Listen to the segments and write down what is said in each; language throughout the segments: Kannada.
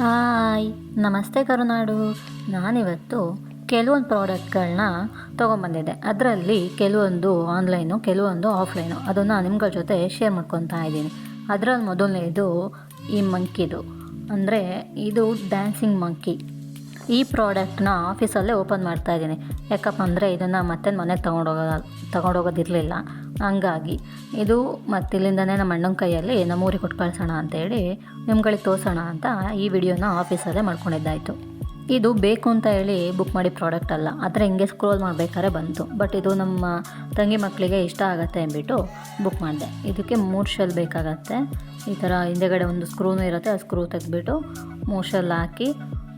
ಹಾಯ್, ನಮಸ್ತೆ ಕರುನಾಡು. ನಾನಿವತ್ತು ಕೆಲವೊಂದು ಪ್ರಾಡಕ್ಟ್ಗಳನ್ನ ತೊಗೊಂಬಂದಿದ್ದೆ. ಅದರಲ್ಲಿ ಕೆಲವೊಂದು ಆನ್ಲೈನು ಕೆಲವೊಂದು ಆಫ್ಲೈನು ಅದನ್ನು ನಿಮ್ಗಳ ಜೊತೆ ಶೇರ್ ಮಾಡ್ಕೊತಾ ಇದ್ದೀನಿ. ಅದರಲ್ಲಿ ಮೊದಲನೇದು ಈ ಮಂಕಿದು ಅಂದರೆ ಇದು ಡ್ಯಾನ್ಸಿಂಗ್ ಮಂಕಿ ಈ ಪ್ರಾಡಕ್ಟ್ನ ಆಫೀಸಲ್ಲೇ ಓಪನ್ ಮಾಡ್ತಾ ಇದ್ದೀನಿ. ಯಾಕಪ್ಪ ಅಂದರೆ ಇದನ್ನು ಮತ್ತೆ ಮನೆಗೆ ತೊಗೊಂಡೋಗ, ತೊಗೊಂಡೋಗೋದಿರಲಿಲ್ಲ. ಹಂಗಾಗಿ ಇದು ಮತ್ತು ಇಲ್ಲಿಂದನೇ ನಮ್ಮ ಅಣ್ಣನ ಕೈಯಲ್ಲಿ ನಮ್ಮೂರಿಗೆ ಕೊಟ್ಟು ಕಳ್ಸೋಣ ಅಂತೇಳಿ ನಿಮ್ಗಳಿಗೆ ತೋರಿಸೋಣ ಅಂತ ಈ ವಿಡಿಯೋನ ಆಫೀಸಲ್ಲೇ ಮಾಡ್ಕೊಂಡಿದ್ದಾಯಿತು. ಇದು ಬೇಕು ಅಂತ ಹೇಳಿ ಬುಕ್ ಮಾಡಿ ಪ್ರಾಡಕ್ಟ್ ಅಲ್ಲ. ಆದರೆ ಹಿಂಗೆ ಸ್ಕ್ರೋಲ್ ಮಾಡಬೇಕಾದ್ರೆ ಬಂತು. ಬಟ್ ಇದು ನಮ್ಮ ತಂಗಿ ಮಕ್ಕಳಿಗೆ ಇಷ್ಟ ಆಗುತ್ತೆ ಅಂದ್ಬಿಟ್ಟು ಬುಕ್ ಮಾಡಿದೆ. ಇದಕ್ಕೆ ಮೂರು ಶೆಲ್ ಬೇಕಾಗತ್ತೆ. ಈ ಥರ ಹಿಂದೆಗಡೆ ಒಂದು ಸ್ಕ್ರೂನು ಇರುತ್ತೆ. ಆ ಸ್ಕ್ರೂ ತೆಗೆದ್ಬಿಟ್ಟು ಮೂರು ಶೆಲ್ ಹಾಕಿ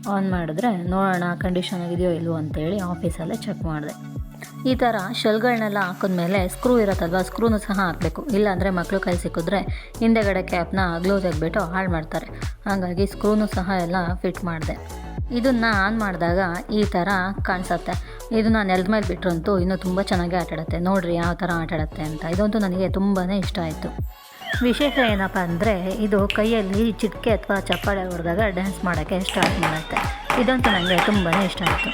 ಆನ್ ಮಾಡಿದ್ರೆ ನೋಡೋಣ ಕಂಡೀಷನ್ ಆಗಿದೆಯೋ ಇಲ್ವೋ ಅಂತೇಳಿ ಆಫೀಸಲ್ಲೇ ಚೆಕ್ ಮಾಡಿದೆ. ಈ ಥರ ಶೆಲ್ಗಳನ್ನೆಲ್ಲ ಹಾಕಿದ್ಮೇಲೆ ಸ್ಕ್ರೂ ಇರುತ್ತಲ್ವ ಸ್ಕ್ರೂನು ಸಹ ಹಾಕಬೇಕು. ಇಲ್ಲಾಂದರೆ ಮಕ್ಕಳು ಕೈ ಸಿಕ್ಕಿದ್ರೆ ಹಿಂದೆಗಡೆ ಕ್ಯಾಪ್ನ ಗ್ಲೂ ತೆಗೆದ್ಬಿಟ್ಟು ಹಾಳು ಮಾಡ್ತಾರೆ. ಹಾಗಾಗಿ ಸ್ಕ್ರೂನು ಸಹ ಎಲ್ಲ ಫಿಟ್ ಮಾಡಿದೆ. ಇದನ್ನು ಆನ್ ಮಾಡಿದಾಗ ಈ ಥರ ಕಾಣಿಸುತ್ತೆ. ನಾನು ನೆಲದ ಮೇಲೆ ಬಿಟ್ಟರಂತೂ ಇನ್ನೂ ತುಂಬ ಚೆನ್ನಾಗಿ ಆಟಾಡುತ್ತೆ. ನೋಡಿರಿ ಯಾವ ಥರ ಆಟಾಡುತ್ತೆ ಅಂತ. ಇದಂತೂ ನನಗೆ ತುಂಬಾ ಇಷ್ಟ ಆಯಿತು. ವಿಶೇಷ ಏನಪ್ಪ ಅಂದರೆ ಇದು ಕೈಯಲ್ಲಿ ಚಿಟಿಕೆ ಅಥವಾ ಚಪ್ಪಾಳೆ ಹೊಡೆದಾಗ ಡ್ಯಾನ್ಸ್ ಮಾಡೋಕ್ಕೆ ಸ್ಟಾರ್ಟ್ ಮಾಡುತ್ತೆ. ಇದಂತೂ ನನಗೆ ತುಂಬಾ ಇಷ್ಟ ಆಯಿತು.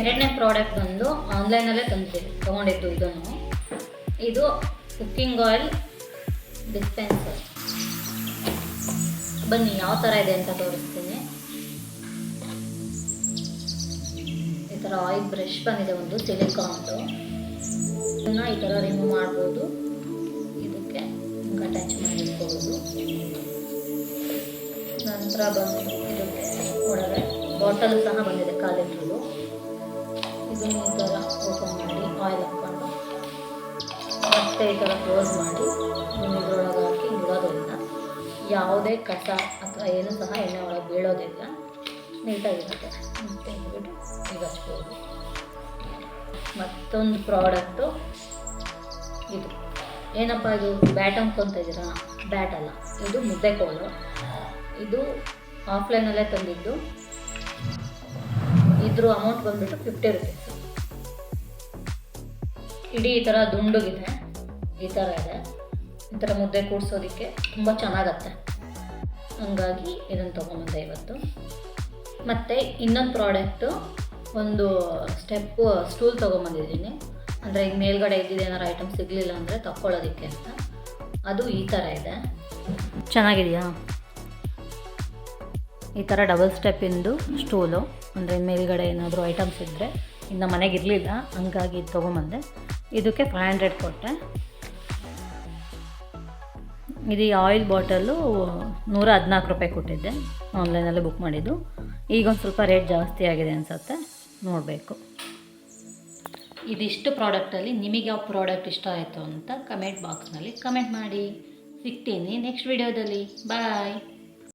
ಎರಡನೇ ಪ್ರಾಡಕ್ಟ್ ಬಂದು ಆನ್ಲೈನಲ್ಲೇ ತಂದಿದ್ದೆ ತೊಗೊಂಡಿದ್ದು ಇದನ್ನು. ಇದು ಕುಕ್ಕಿಂಗ್ ಆಯಿಲ್ ಡಿಸ್ಪೆನ್ಸರ್ ಬನ್ನಿ, ಯಾವ ಥರ ಇದೆ ಅಂತ ತೋರಿಸ್ತೀನಿ. ಈ ಥರ ಆಯಿಲ್ ಬ್ರಷ್ ಬಂದಿದೆ ಒಂದು ಸಿಲಿಕಾನ್ದು ಇದನ್ನು ಈ ಥರ ರಿಮೂವ್ ಮಾಡ್ಬೋದು. ಇದಕ್ಕೆ ಅಟ್ಯಾಚ್ ಮಾಡಿರ್ಬೋದು. ನಂತರ ಬಂದು ಇದಕ್ಕೆ ಒಳಗೆ ಬಾಟಲ್ ಸಹ ಬಂದಿದೆ ಕಾಲೇಜು ಇದನ್ನು ಈ ಥರ ಓಪನ್ ಮಾಡಿ ಆಯಿಲ್ ಹಾಕ್ಕೊಂಡು ಮತ್ತೆ ಈ ಥರ ಕ್ಲೋಸ್ ಮಾಡಿ ಇದ್ರೊಳಗೆ ಹಾಕಿ ಇಡೋದ್ರಿಂದ ಯಾವುದೇ ಕಸ ಅಥವಾ ಏನು ಸಹ ಎಣ್ಣೆ ಒಳಗೆ ಬೀಳೋದಿಲ್ಲ ನೀಟಾಗಿರುತ್ತೆ ಮತ್ತೆ ಇಟ್ಬಿಟ್ಟು ಈಗ ಹಚ್ಬೋದು ಮತ್ತೊಂದು ಪ್ರಾಡಕ್ಟು ಇದು ಏನಪ್ಪ ಇದು ಬ್ಯಾಟ್ ಅನ್ಕೊತ ಇದ್ದೀರಾ ಬ್ಯಾಟ್ ಅಲ್ಲ ಇದು ಮುದ್ದೆ ಕೋಲು ಇದು ಆಫ್ಲೈನಲ್ಲೇ ತಂದಿದ್ದು ಇದ್ರ ಅಮೌಂಟ್ ಬಂದ್ಬಿಟ್ಟು ಫಿಫ್ಟಿ ರುಪೀಸ್ ಇಡೀ ಈ ಥರ ದುಂಡುಗಿದೆ, ಈ ಥರ ಇದೆ. ಈ ಥರ ಮುದ್ದೆ ಕೂಡ್ಸೋದಕ್ಕೆ ತುಂಬ ಚೆನ್ನಾಗತ್ತೆ. ಹಂಗಾಗಿ ಇದನ್ನು ತೊಗೊಂಬಂದೆ ಇವತ್ತು. ಮತ್ತು ಇನ್ನೊಂದು ಪ್ರಾಡಕ್ಟು ಒಂದು ಸ್ಟೆಪ್ಪು ಸ್ಟೂಲ್ ತೊಗೊಂಬಂದಿದ್ದೀನಿ. ಅಂದರೆ ಈಗ ಮೇಲ್ಗಡೆ ಇದ್ದಿದ್ದು ಏನಾರು ಐಟಮ್ ಸಿಗಲಿಲ್ಲ ಅಂದರೆ ತಕ್ಕೊಳ್ಳೋದಕ್ಕೆ ಅಂತ. ಅದು ಈ ಥರ ಇದೆ. ಚೆನ್ನಾಗಿದೆಯಾ? ಈ ಥರ ಡಬಲ್ ಸ್ಟೆಪ್ಪಿಂದು ಸ್ಟೂಲು ಅಂದರೆ ಮೇಲ್ಗಡೆ ಏನಾದರೂ ಐಟಮ್ಸ್ ಇದ್ದರೆ ಇನ್ನು ಮನೆಗೆ ಇರಲಿಲ್ಲ, ಹಂಗಾಗಿ ಇದು ತೊಗೊಂಬಂದೆ. ಇದಕ್ಕೆ ಫೈವ್ ಹಂಡ್ರೆಡ್ ಕೊಟ್ಟೆ. ಇದು ಈ ಆಯಿಲ್ ಬಾಟಲು ನೂರ ಹದಿನಾಲ್ಕು ರೂಪಾಯಿ ಕೊಟ್ಟಿದ್ದೆ ಆನ್ಲೈನಲ್ಲಿ ಬುಕ್ ಮಾಡಿದ್ದು. ಈಗ ಒಂದು ಸ್ವಲ್ಪ ರೇಟ್ ಜಾಸ್ತಿ ಆಗಿದೆ ಅನಿಸುತ್ತೆ, ನೋಡಬೇಕು. ಇದಿಷ್ಟು ಪ್ರಾಡಕ್ಟಲ್ಲಿ ನಿಮಗೆ ಯಾವ ಪ್ರಾಡಕ್ಟ್ ಇಷ್ಟ ಆಯಿತು ಅಂತ ಕಮೆಂಟ್ ಬಾಕ್ಸ್ನಲ್ಲಿ ಕಮೆಂಟ್ ಮಾಡಿ. ಸಿಗ್ತೀನಿ ನೆಕ್ಸ್ಟ್ ವಿಡಿಯೋದಲ್ಲಿ ಬಾಯ್